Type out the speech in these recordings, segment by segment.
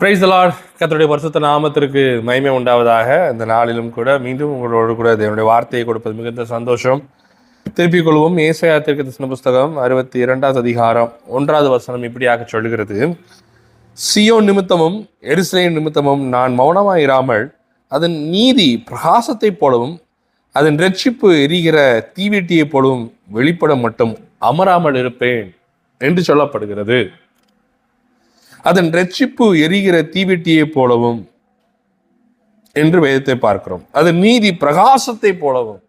Price Lord கத்தருடைய வருஷத்த நாமத்திற்கு மகிமை உண்டாவதாக. இந்த நாளிலும் கூட மீண்டும் உங்களோடு கூட தேவனுடைய வார்த்தையை கொடுப்பது மிகுந்த சந்தோஷம். திருப்பிக் கொள்வோம். ஏசாயா தீர்க்கதரிசன புஸ்தகம் அறுபத்தி இரண்டாவது அதிகாரம் ஒன்றாவது வசனம் இப்படியாக சொல்கிறது சியோ நிமித்தமும் எருசலேம் நிமித்தமும் நான் மௌனமாயிராமல் அதன் நீதி பிரகாசத்தைப் போலவும் அதன் ரட்சிப்பு எரிகிற தீவெட்டியைப் போலவும் வெளிப்பட மட்டும் அமராமல் இருப்பேன் என்று சொல்லப்படுகிறது. அதன் ரட்சிப்பு எரிகிற தீவெட்டியைப் போலவும் என்று வேதத்தை பார்க்கிறோம். அது நீதி பிரகாசத்தை போலவும்.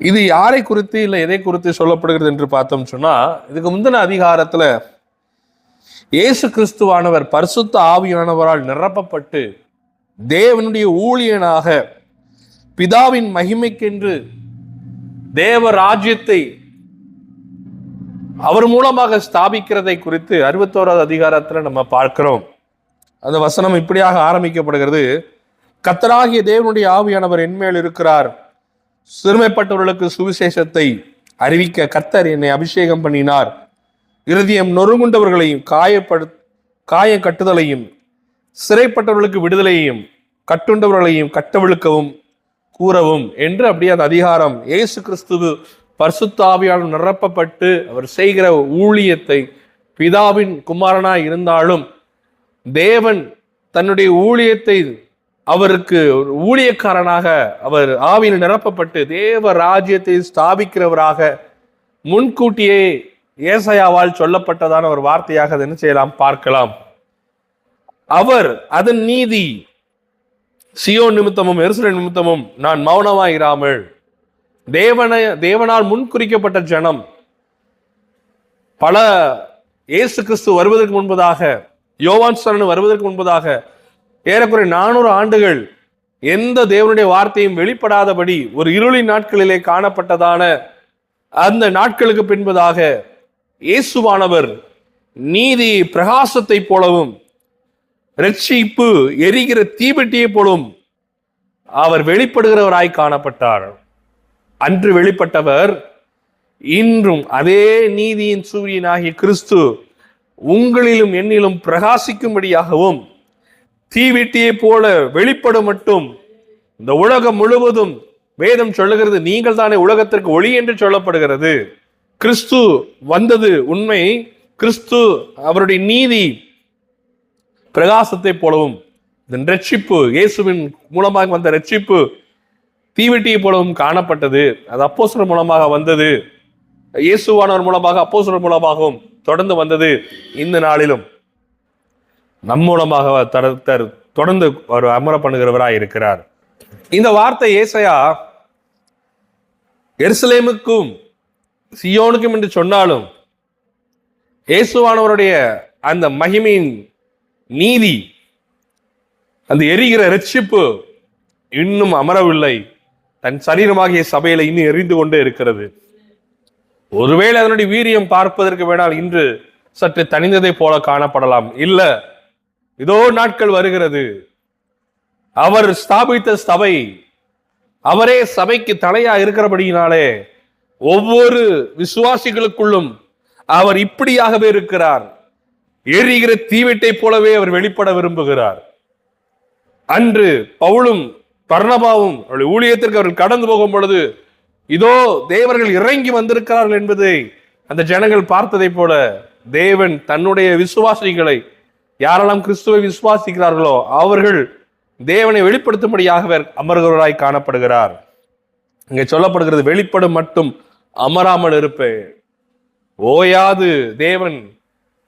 இது யாரை குறித்து இல்லை எதை குறித்து சொல்லப்படுகிறது என்று பார்த்தோம் சொன்னா இதுக்கு முந்தின அதிகாரத்துல இயேசு கிறிஸ்துவானவர் பரிசுத்த ஆவியானவரால் நிரப்பப்பட்டு தேவனுடைய ஊழியனாக பிதாவின் மகிமைக்கென்று தேவ ராஜ்யத்தை அவர் மூலமாக ஸ்தாபிக்கிறதை குறித்து அறுபத்தோராவது அதிகாரத்தில் நம்ம பார்க்கிறோம். அந்த வசனம் இப்படியாக ஆரம்பிக்கப்படுகிறது. கத்தராகிய தேவனுடைய ஆவியானவர் என்மேல் இருக்கிறார். சிறுமைப்பட்டவர்களுக்கு சுவிசேஷத்தை அறிவிக்க கத்தர் என்னை அபிஷேகம் பண்ணினார். இறுதியம் நொறுங்குண்டவர்களையும் காயப்படு காயம் கட்டுதலையும் சிறைப்பட்டவர்களுக்கு விடுதலையையும் கட்டுண்டவர்களையும் கட்டவிழுக்கவும் கூறவும் என்று அப்படியே அந்த அதிகாரம் இயேசு கிறிஸ்துவு பரிசுத்தாவியால் நிரப்பப்பட்டு அவர் செய்கிற ஊழியத்தை பிதாவின் குமாரனாய் இருந்தாலும் தேவன் தன்னுடைய ஊழியத்தை அவருக்கு ஊழியக்காரனாக அவர் ஆவியில் நிரப்பப்பட்டு தேவ ராஜ்யத்தை ஸ்தாபிக்கிறவராக முன்கூட்டியே ஏசையாவால் சொல்லப்பட்டதான ஒரு வார்த்தையாக அதை என்ன செய்யலாம்? பார்க்கலாம். அவர் அதன் நீதி சியோ நிமித்தமும் எருசலேம் நிமித்தமும் நான் மௌனமாயிராமல் தேவனை தேவனால் முன்குறிக்கப்பட்ட ஜனம். பல இயேசு கிறிஸ்து வருவதற்கு முன்பதாக யோவான் சரண் வருவதற்கு முன்பதாக ஏறக்குறைய நானூறு ஆண்டுகள் எந்த தேவனுடைய வார்த்தையும் வெளிப்படாதபடி ஒரு இருளின் நாட்களிலே காணப்பட்டதான அந்த நாட்களுக்கு பின்பதாக இயேசுவானவர் நீதி பிரகாசத்தை போலவும் ரட்சிப்பு எரிகிற தீபெட்டியை போலும் அவர் வெளிப்படுகிறவராய் காணப்பட்டார். அன்று வெளிப்பட்டவர் இன்றும் அதே நீதியின் சூரியனாகிய கிறிஸ்து உங்களிலும் என்னிலும் பிரகாசிக்கும்படியாகவும் தீவிட்டியை போல வெளிப்படும் மட்டும். இந்த உலகம் முழுவதும் வேதம் சொல்லுகிறது நீங்கள் தானே உலகத்திற்கு ஒளி என்று சொல்லப்படுகிறது. கிறிஸ்து வந்தது உண்மை. கிறிஸ்து அவருடைய நீதி பிரகாசத்தை போலவும் இதன் ரட்சிப்பு இயேசுவின் மூலமாக வந்த ரட்சிப்பு தீவெட்டியை போலவும் காணப்பட்டது. அது அப்போசர் மூலமாக வந்தது. இயேசுவானவர் மூலமாக அப்போசர் மூலமாகவும் தொடர்ந்து வந்தது இந்த நாளிலும். நம் மூலமாக தர்- தொடர்ந்து ஒரு அமர பண்ணுகிறவராக இருக்கிறார். இந்த வார்த்தை ஏசையா எருசலேமுக்கும் சியோனுக்கும் என்று சொன்னாலும் இயேசுவானவருடைய அந்த மகிமையின் நீதி அந்த எரிகிற ரட்சிப்பு இன்னும் அமரவில்லை. தன் சரீரமாகிய சபையில இன்னும் எரிந்து கொண்டே இருக்கிறது. ஒருவேளை அதனுடைய வீரியம் பார்ப்பதற்கு வேணால் இன்று சற்று தனிந்ததை போல காணப்படலாம். இல்ல இதோ நாட்கள் வருகிறது. அவர் ஸ்தாபித்த சபை அவரே சபைக்கு தலையா இருக்கிறபடியினாலே ஒவ்வொரு விசுவாசிகளுக்குள்ளும் அவர் இப்படியாகவே இருக்கிறார். எரிகிற தீவெட்டை போலவே அவர் வெளிப்பட விரும்புகிறார். அன்று பவுலும் பர்ணபாவும் அவருடைய ஊழியத்திற்கு அவர்கள் கடந்து போகும் பொழுது இதோ தேவர்கள் இறங்கி வந்திருக்கிறார்கள் என்பதை அந்த ஜனங்கள் பார்த்ததைப் போல தேவன் தன்னுடைய விசுவாசிகளை யாரெல்லாம் கிறிஸ்துவை விசுவாசிக்கிறார்களோ அவர்கள் தேவனை வெளிப்படுத்தும்படியாக அமர்கிறவராய் காணப்படுகிறார். இங்கே சொல்லப்படுகிறது வெளிப்படும் மட்டும் அமராமல் இருப்பேன். ஓயாது தேவன்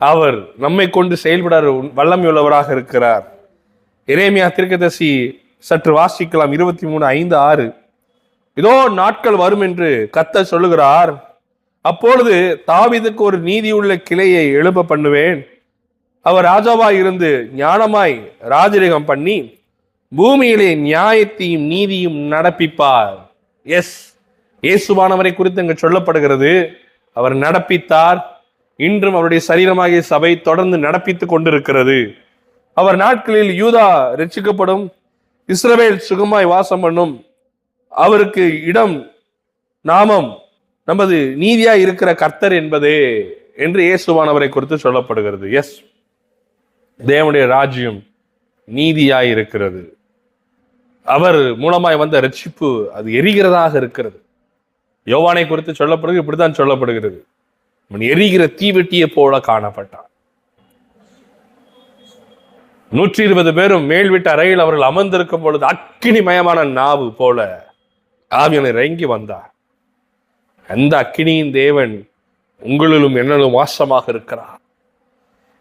அவர் நம்மை கொண்டு செயல்பட வல்லமையுள்ளவராக இருக்கிறார். இறைமையா திருக்கதசி சற்று வாசிக்கலாம். இருபத்தி மூணு ஐந்து ஆறு. இதோ நாட்கள் வரும் என்று கத்த சொல்லுகிறார். அப்பொழுது தாவிதுக்கு ஒரு நீதியுள்ள கிளையை எழுப்ப பண்ணுவேன். அவர் ராஜாவாய் இருந்து ஞானமாய் ராஜரிகம் பண்ணி பூமியிலே நியாயத்தையும் நீதியும் நடப்பிப்பார். எஸ் இயேசுவானவரை குறித்து இங்கு சொல்லப்படுகிறது. அவர் நடப்பித்தார். இன்றும் அவருடைய சரீரமாகிய சபை தொடர்ந்து நடப்பித்துக் கொண்டிருக்கிறது. அவர் நாட்களில் யூதா ரட்சிக்கப்படும். இஸ்ரவேல் சுகமாய் வாசம் பண்ணும். அவருக்கு இடம் நாமம் நமது நீதியா இருக்கிற கர்த்தர் என்பதே என்று இயேசுவானவரை குறித்து சொல்லப்படுகிறது. எஸ் தேவனுடைய ராஜ்யம் நீதியாய் இருக்கிறது. அவர் மூலமாய் வந்த ரட்சிப்பு அது எரிகிறதாக இருக்கிறது. யோவானை குறித்து சொல்லப்படுகிறது இப்படித்தான் சொல்லப்படுகிறது. எரிகிற தீவெட்டியை போல காணப்பட்டான். நூற்றி இருபது பேரும் மேல் வீட்டு அறையில் அவர்கள் அமர்ந்திருக்கும் பொழுது அக்கினிமயமான நாவு போல ஆவியனை இறங்கி வந்தார். அந்த அக்கினியின் தேவன் உங்களிலும் என்னிலும் வாசமாக இருக்கிறார்.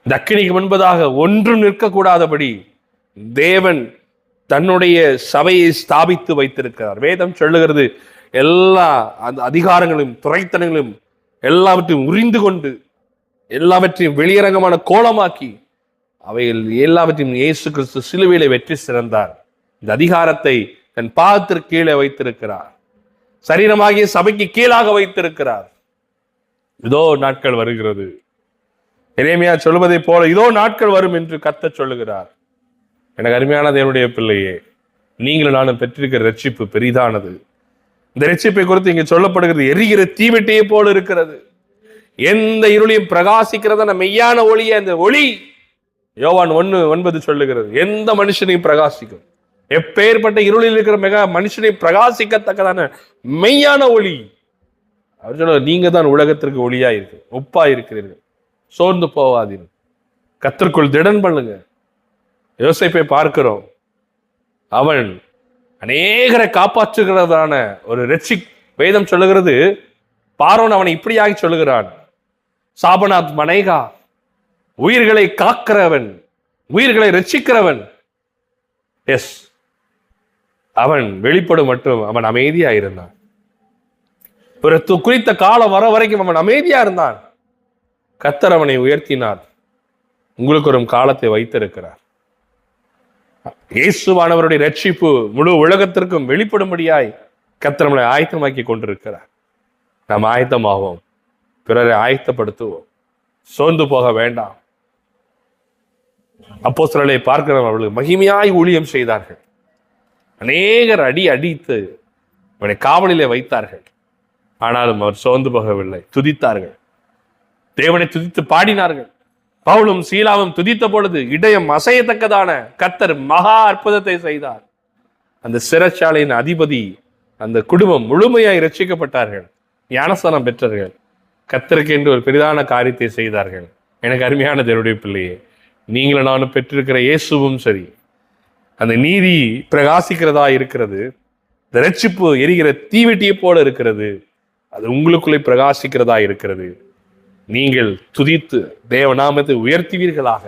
இந்த அக்கினிக்கு முன்பதாக ஒன்றும் நிற்கக்கூடாதபடி தேவன் தன்னுடைய சபையை ஸ்தாபித்து வைத்திருக்கிறார். வேதம் சொல்லுகிறது எல்லா அந்த அதிகாரங்களும் துறைத்தனங்களும் எல்லாவற்றையும் உரிந்து கொண்டு எல்லாவற்றையும் வெளியரங்கமான கோலமாக்கி அவைகள் எல்லாவற்றையும் இயேசு கிறிஸ்து சிலுவையில வெற்றி சிறந்தார். இந்த அதிகாரத்தை தன் பாதத்திற்கு கீழே வைத்திருக்கிறார். சரீரமாகிய சபைக்கு கீழாக வைத்திருக்கிறார். இதோ நாட்கள் வருகிறது. இறைமையா சொல்வதை போல இதோ நாட்கள் வரும் என்று கத்த சொல்லுகிறார். எனக்கு அருமையான தேவனுடைய பிள்ளையே நீங்களும் நானும் பெற்றிருக்கிற ரட்சிப்பு பெரிதானது. இந்த ரட்சிப்பை குறித்து இங்கே சொல்லப்படுகிறது எரிகிற தீவெட்டியை போல இருக்கிறது. எந்த இருளையும் பிரகாசிக்கிறதான மெய்யான ஒளியே அந்த ஒளி யோவான் ஒன்று ஒன்பது சொல்லுகிறது எந்த மனுஷனையும் பிரகாசிக்கும்? எப்பேற்பட்ட இருளில் இருக்கிற மிக மனுஷனை பிரகாசிக்கத்தக்கதான மெய்யான ஒளி. அவர் சொல்ல நீங்க தான் உலகத்திற்கு ஒளியா இருக்கு ஒப்பா இருக்கிறீர்கள் சோர்ந்து போவாதீர்கள் கத்திற்குள் திடன் பண்ணுங்க. யோசிப்பை பார்க்கிறோம். அவன் அநேகரை காப்பாற்றுகிறதான ஒரு ரெட்சி வேதம் சொல்லுகிறது. பார்வன் அவனை இப்படியாகி சொல்லுகிறான். சாபநாத் மனைகா உயிர்களை காக்கிறவன் உயிர்களை ரட்சிக்கிறவன். எஸ் அவன் வெளிப்படும் மட்டும் அவன் அமைதியா இருந்தான். ஒரு குறித்த காலம் வர வரைக்கும் அவன் அமைதியா இருந்தான். கத்தர் அவனை உயர்த்தினார். உங்களுக்கு ஒரு காலத்தை வைத்திருக்கிறார். இயேசுவானவருடைய ரட்சிப்பு முழு உலகத்திற்கும் வெளிப்படும்படியாய் கத்தர் நம்மளை ஆயத்தமாக்கி கொண்டிருக்கிறார். நாம் ஆயத்தமாவோம். பிறரை ஆயத்தப்படுத்துவோம். சோர்ந்து போக வேண்டாம். அப்போஸ்தலரை பார்க்கிறோம் அவர்கள் மகிமையாய் ஊழியம் செய்தார்கள். அநேகர் அடி அடித்து அவனை காவலிலே வைத்தார்கள். ஆனாலும் அவர் சோர்ந்து போகவில்லை துதித்தார்கள். தேவனை துதித்து பாடினார்கள். பவுலும் சீலாவும் துதித்த பொழுது இடையம் அசையத்தக்கதான கத்தர் மகா அற்புதத்தை செய்தார். அந்த சிறைச்சாலையின் அதிபதி அந்த குடும்பம் முழுமையாய் ரட்சிக்கப்பட்டார்கள் ஞானஸ்தானம் பெற்றார்கள் கத்தருக்கு என்று ஒரு பெரிதான காரியத்தை செய்தார்கள். எனக்கு அருமையான தேவனுடைய பிள்ளையே நீங்களும் நானும் பெற்றிருக்கிற இயேசுவும் சரி அந்த நீதி பிரகாசிக்கிறதா இருக்கிறது இந்த ரட்சிப்பு எரிகிற தீவெட்டியை போல இருக்கிறது அது உங்களுக்குள்ளே பிரகாசிக்கிறதா இருக்கிறது. நீங்கள் துதித்து தேவநாமத்தை உயர்த்துவீர்களாக.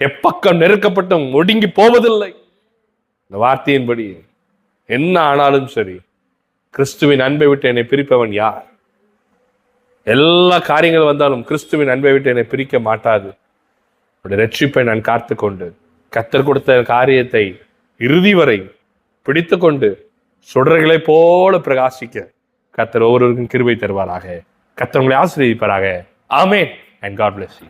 எப்பக்கம் நெருக்கப்பட்டும் ஒடுங்கி போவதில்லை. இந்த வார்த்தையின்படி என்ன ஆனாலும் சரி கிறிஸ்துவின் அன்பை விட்டு என்னை பிரிப்பவன் யார்? எல்லா காரியங்கள் வந்தாலும் கிறிஸ்துவின் அன்பை விட்டு என்னை பிரிக்க மாட்டாது. அவருடைய ரட்சிப்பை நான் காத்து கொண்டு கத்தர் கொடுத்த காரியத்தை இறுதி வரை பிடித்து கொண்டு சுடர்களைப் போல பிரகாசிக்க கத்தர் ஒவ்வொருவருக்கும் கிருபை தருவாராக. கத்தர் உங்களை ஆமே amen. And God bless you